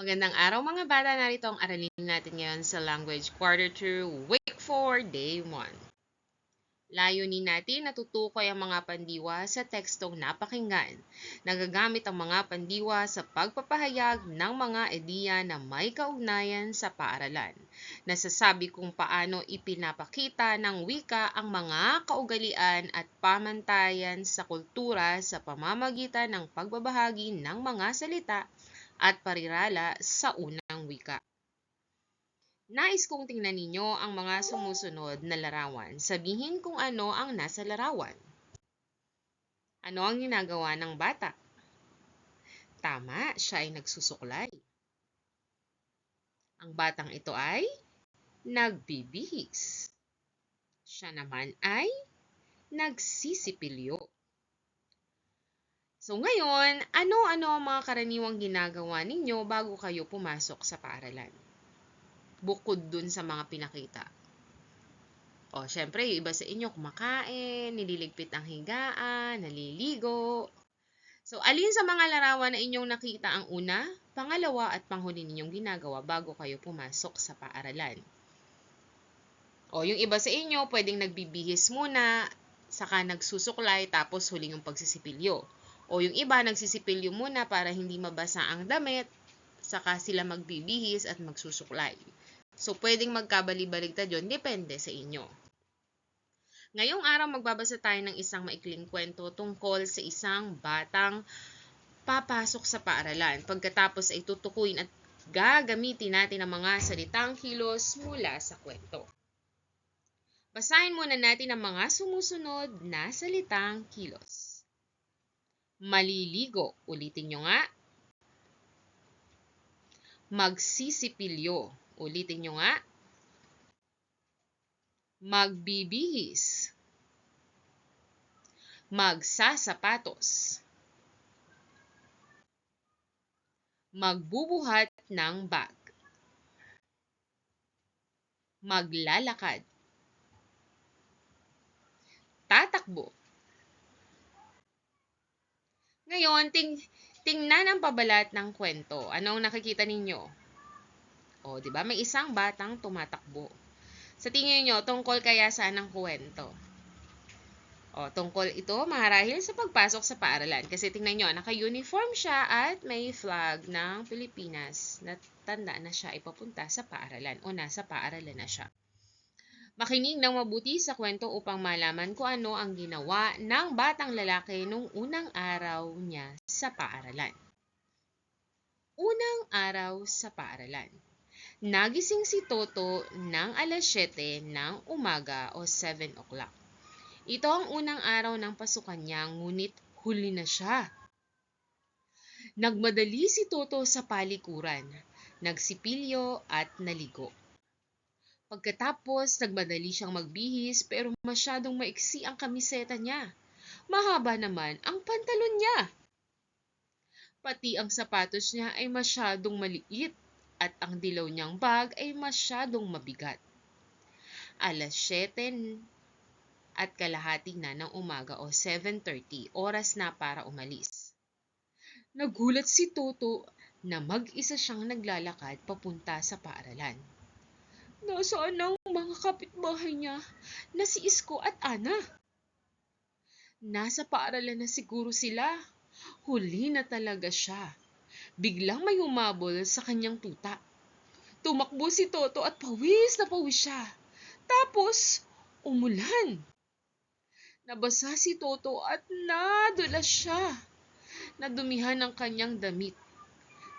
Magandang araw mga bata, narito ang aralin natin ngayon sa Language Quarter 2, Week 4, Day 1. Layunin natin na tutukoy ang mga pandiwa sa tekstong napakinggan. Nagagamit ang mga pandiwa sa pagpapahayag ng mga ideya na may kaugnayan sa paaralan. Nasasabi kung paano ipinapakita ng wika ang mga kaugalian at pamantayan sa kultura sa pamamagitan ng pagbabahagi ng mga salita at parirala sa unang wika. Nais kong tingnan ninyo ang mga sumusunod na larawan. Sabihin kung ano ang nasa larawan. Ano ang ginagawa ng bata? Tama, siya ay nagsusuklay. Ang batang ito ay nagbibihis. Siya naman ay nagsisipilyo. So ngayon, ano-ano ang mga karaniwang ginagawa ninyo bago kayo pumasok sa paaralan? Bukod dun sa mga pinakita. O, syempre, yung iba sa inyo kumakain, nililigpit ang higaan, naliligo. So, alin sa mga larawan na inyong nakita ang una, pangalawa at panghuli ninyong ginagawa bago kayo pumasok sa paaralan? O, yung iba sa inyo, pwedeng nagbibihis muna, saka nagsusuklay, tapos huling yung pagsisipilyo. O yung iba, nagsisipilyo muna para hindi mabasa ang damit, saka sila magbibihis at magsusuklay. So, pwedeng magkabali-baligtad yun, depende sa inyo. Ngayong araw, magbabasa tayo ng isang maikling kwento tungkol sa isang batang papasok sa paaralan. Pagkatapos ay tutukuyin at gagamitin natin ang mga salitang kilos mula sa kwento. Basahin muna natin ang mga sumusunod na salitang kilos. Maliligo. Ulitin nyo nga. Magsisipilyo. Ulitin nyo nga. Magbibihis. Magsasapatos. Magbubuhat ng bag. Maglalakad. Tatakbo. Ngayon, ting tingnan ang pabalat ng kwento. Anong nakikita ninyo? O, di ba? May isang batang tumatakbo. Sa tingin nyo, tungkol kaya saan ang kwento? O, tungkol ito marahil sa pagpasok sa paaralan. Kasi tingnan nyo, naka-uniform siya at may flag ng Pilipinas na tanda na siya ipapunta sa paaralan o nasa paaralan na siya. Makinig ng mabuti sa kwento upang malaman kung ano ang ginawa ng batang lalaki nung unang araw niya sa paaralan. Unang araw sa paaralan. Nagising si Toto ng alas 7 ng umaga o 7 o'clock. Ito ang unang araw ng pasukan niya, ngunit huli na siya. Nagmadali si Toto sa palikuran, nagsipilyo at naligo. Pagkatapos, nagmadali siyang magbihis pero masyadong maiksi ang kamiseta niya. Mahaba naman ang pantalon niya. Pati ang sapatos niya ay masyadong maliit at ang dilaw niyang bag ay masyadong mabigat. Alas 7 at kalahati na ng umaga o 7.30, oras na para umalis. Nagulat si Toto na mag-isa siyang naglalakad papunta sa paaralan. Nasaan ang mga kapitbahay niya na si Isko at Ana? Nasa paaralan na siguro sila. Huli na talaga siya biglang may humabol sa kanyang tuta. Tumakbo si Toto at pawis na pawis siya. Tapos, umulan. Nabasa si Toto at nadulas siya. Nadumihan ang kanyang damit.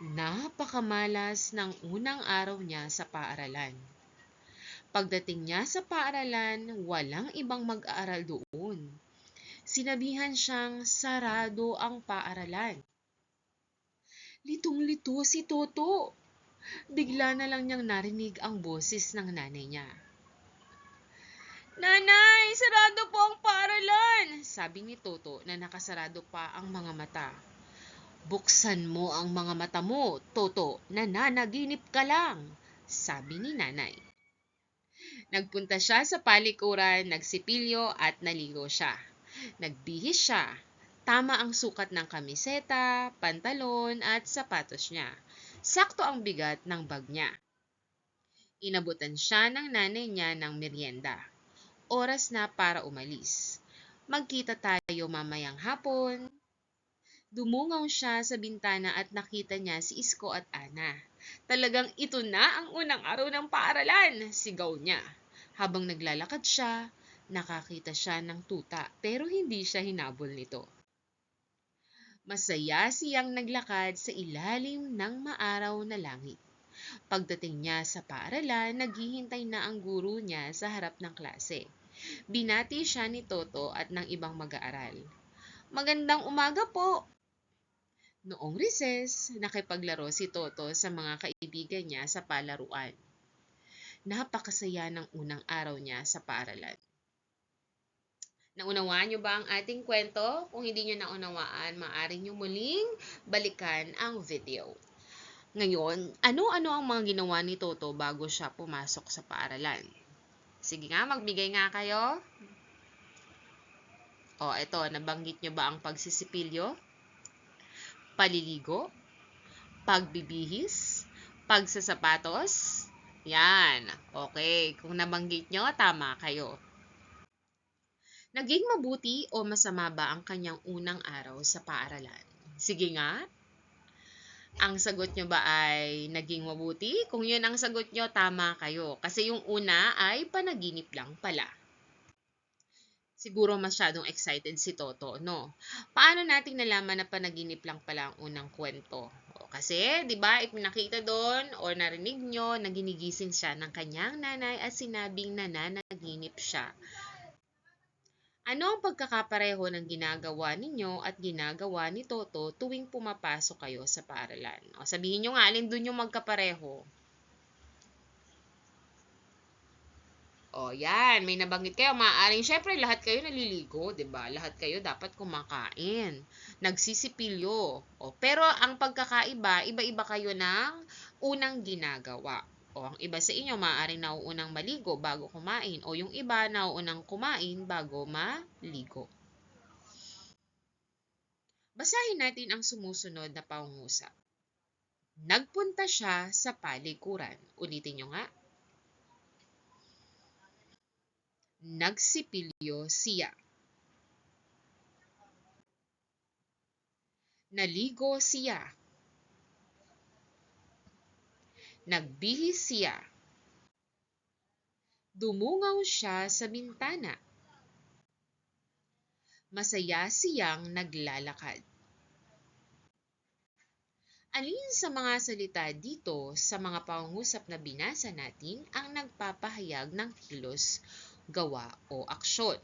Napakamalas ng unang araw niya sa paaralan. Pagdating niya sa paaralan, walang ibang mag-aaral doon. Sinabihan siyang sarado ang paaralan. Litong-lito si Toto. Bigla na lang niyang narinig ang boses ng nanay niya. Nanay, sarado po ang paaralan, sabi ni Toto na nakasarado pa ang mga mata. Buksan mo ang mga mata mo, Toto, nananaginip ka lang, sabi ni nanay. Nagpunta siya sa palikuran, nagsipilyo at naligo siya. Nagbihis siya Tama ang sukat ng kamiseta, pantalon at sapatos niya. Sakto ang bigat ng bag niya. Inabutan siya ng nanay niya ng merienda. Oras na para umalis. Magkita tayo mamayang hapon. Dumungaw siya sa bintana at nakita niya si Isko at Ana. Talagang ito na ang unang araw ng paaralan, sigaw niya. Habang naglalakad siya, nakakita siya ng tuta pero hindi siya hinabol nito. Masaya siyang naglakad sa ilalim ng maaraw na langit. Pagdating niya sa paaralan, naghihintay na ang guro niya sa harap ng klase. Binati siya ni Toto at ng ibang mag-aaral. Magandang umaga po! Noong recess, nakipaglaro si Toto sa mga kaibigan niya sa palaruan. Napakasaya ng unang araw niya sa paaralan. Naunawaan niyo ba ang ating kwento? Kung hindi niyo naunawaan, maaari niyo muling balikan ang video. Ngayon, ano-ano ang mga ginawa ni Toto bago siya pumasok sa paaralan? Sige nga, magbigay nga kayo. O, eto, nabanggit niyo ba ang pagsisipilyo? Paliligo? Pagbibihis? Pagsasapatos? Yan. Okay, kung nabanggit niyo, tama kayo. Naging mabuti o masama ba ang kanyang unang araw sa paaralan? Sige nga. Ang sagot nyo ba ay naging mabuti? Kung yun ang sagot nyo, tama kayo. Kasi yung una ay panaginip lang pala. Siguro masyadong excited si Toto, no? Paano nating nalaman na panaginip lang pala ang unang kwento? O, kasi, di ba, ipinakita doon o narinig nyo na ginigising siya ng kanyang nanay at sinabing nananaginip siya. Ano ang pagkakapareho ng ginagawa ninyo at ginagawa ni Toto tuwing pumapasok kayo sa paaralan? O sabihin nyo nga, alin dun yung magkapareho? O yan, may nabanggit kayo. Maaaring syempre lahat kayo naliligo, ba? Lahat kayo dapat kumakain. Nagsisipilyo. O, pero ang pagkakaiba, iba-iba kayo ng unang ginagawa. O ang iba sa inyo maaaring nauunang maligo bago kumain o yung iba nauunang kumain bago maligo. Basahin natin ang sumusunod na pangungusap. Nagpunta siya sa palikuran. Ulitin nyo nga. Nagsipilyo siya. Naligo siya. Nagbihis siya. Dumungaw siya sa bintana. Masaya siyang naglalakad. Alin sa mga salita dito sa mga pangungusap na binasa natin ang nagpapahayag ng kilos, gawa o aksyon?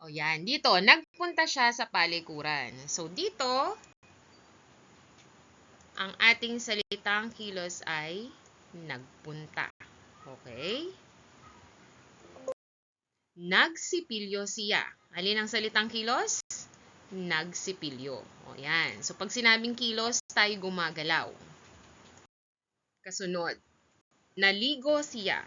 O yan, dito, nagpunta siya sa palikuran. So dito, ang ating salitang kilos ay nagpunta. Okay? Nagsipilyo siya. Alin ang salitang kilos? Nagsipilyo. O yan. So, pag sinabing kilos, tayo gumagalaw. Kasunod. Naligo siya.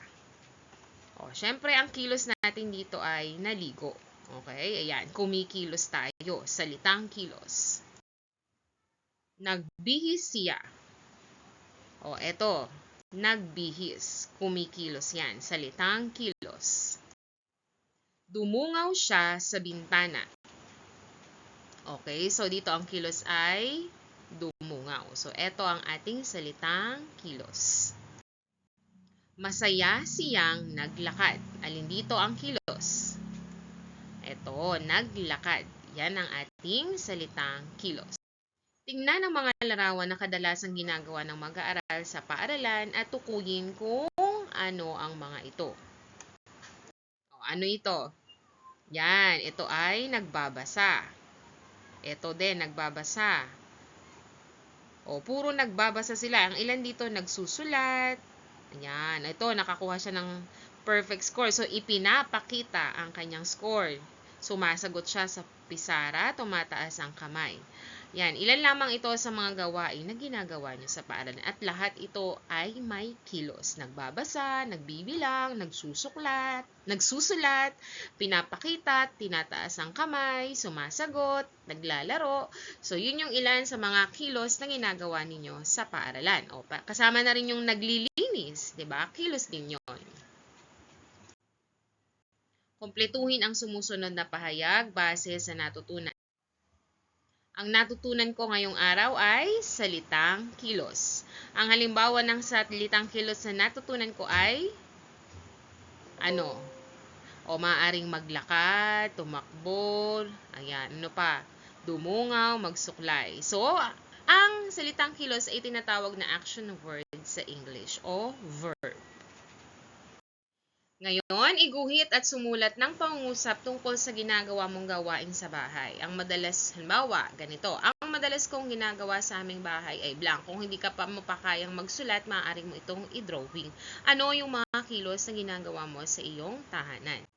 O, syempre, ang kilos natin dito ay naligo. Okay? Ayan. Kumikilos tayo. Salitang kilos. Nagbihis siya. O, eto. Nagbihis. Kumikilos yan. Salitang kilos. Dumungaw siya sa bintana. Okay, so dito ang kilos ay dumungaw. So, eto ang ating salitang kilos. Masaya siyang naglakad. Alin dito ang kilos? Eto, naglakad. Yan ang ating salitang kilos. Tingnan ang mga larawan na kadalasang ginagawa ng mag-aaral sa paaralan at tukuyin kung ano ang mga ito. O, ano ito? Yan, ito ay nagbabasa. Ito din, nagbabasa. O, puro nagbabasa sila. Ang ilan dito nagsusulat. Ayan, ito, nakakuha siya ng perfect score. So, ipinapakita ang kanyang score. Sumasagot siya sa pisara, tumataas ang kamay. Yan, ilan lamang ito sa mga gawain na ginagawa nyo sa paaralan. At lahat ito ay may kilos. Nagbabasa, nagbibilang, nagsusuklat, nagsusulat, pinapakita, tinataas ang kamay, sumasagot, naglalaro. So, yun yung ilan sa mga kilos na ginagawa ninyo sa paaralan. O, kasama na rin yung naglilinis, di ba? Kilos din yun. Kompletuhin ang sumusunod na pahayag base sa natutunan. Ang natutunan ko ngayong araw ay salitang kilos. Ang halimbawa ng salitang kilos na natutunan ko ay ano? O maaring maglakad, tumakbo, ayan, ano pa? Dumungaw, magsuklay. So, ang salitang kilos ay tinatawag na action word sa English o verb. Ngayon, iguhit at sumulat ng pangungusap tungkol sa ginagawa mong gawain sa bahay. Ang madalas, halimbawa, ganito. Ang madalas kong ginagawa sa aming bahay ay blank. Kung hindi ka pa mapakayang magsulat, maaari mo itong i-drawing. Ano yung mga kilos na ginagawa mo sa iyong tahanan?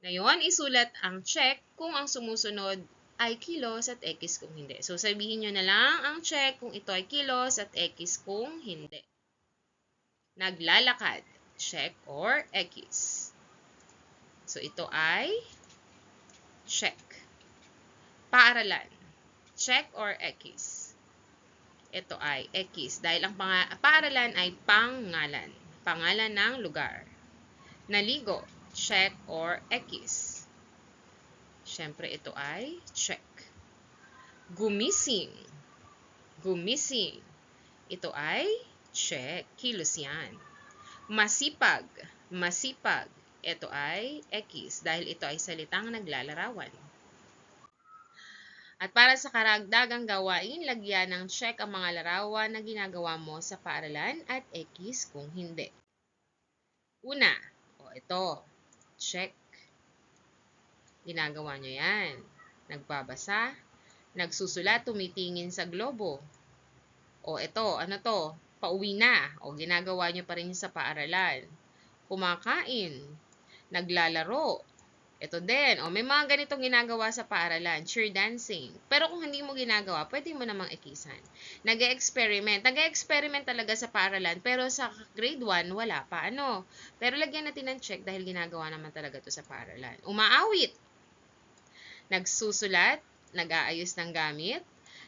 Ngayon, isulat ang check kung ang sumusunod ay kilos at x kung hindi. So, sabihin nyo na lang ang check kung ito ay kilos at x kung hindi. Naglalakad check or X. So, ito ay check. Paaralan. Check or X. Ito ay X. Dahil ang paaralan ay pangalan. Pangalan ng lugar. Naligo. Check or X. Siyempre, ito ay check. Gumising. Gumising. Ito ay check. Kilos yan. Masipag, masipag. Ito ay X dahil ito ay salitang naglalarawan. At para sa karagdagang gawain, lagyan ng check ang mga larawan na ginagawa mo sa paaralan at X kung hindi. Una, o ito, check. Ginagawa nyo yan. Nagbabasa, nagsusulat, tumitingin sa globo. O ito, ano to? pauwi na o ginagawa nyo pa rin sa paaralan. Kumakain, naglalaro. Ito din, o may mga ganitong ginagawa sa paaralan, cheer dancing. Pero kung hindi mo ginagawa, pwede mo namang ikisan. Nag-experiment. Nag-experiment talaga sa paaralan, pero sa grade 1, wala pa. Ano? Pero lagyan natin ng check dahil ginagawa naman talaga to sa paaralan. Umaawit. Nagsusulat, nag-aayos ng gamit,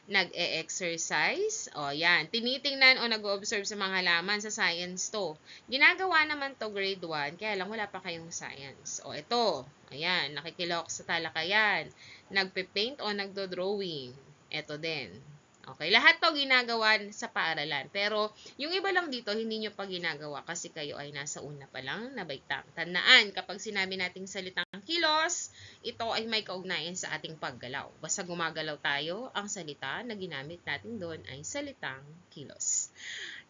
nag-e-exercise. O, yan. Tinitingnan o nag-observe sa mga halaman sa science to. Ginagawa naman to grade 1, kaya lang wala pa kayong science. O, ito. Ayan, nakikilok sa talakayan. Nagpe-paint o nagdo-drawing. Ito din. Okay, lahat to ginagawa sa paaralan. Pero, yung iba lang dito, hindi nyo pa ginagawa kasi kayo ay nasa una pa lang na baitang. Tandaan, kapag sinabi nating salitang kilos, ito ay may kaugnayan sa ating paggalaw. Basta gumagalaw tayo, ang salita na ginamit natin doon ay salitang kilos.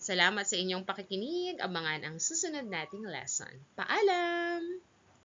Salamat sa inyong pakikinig. Abangan ang susunod nating lesson. Paalam!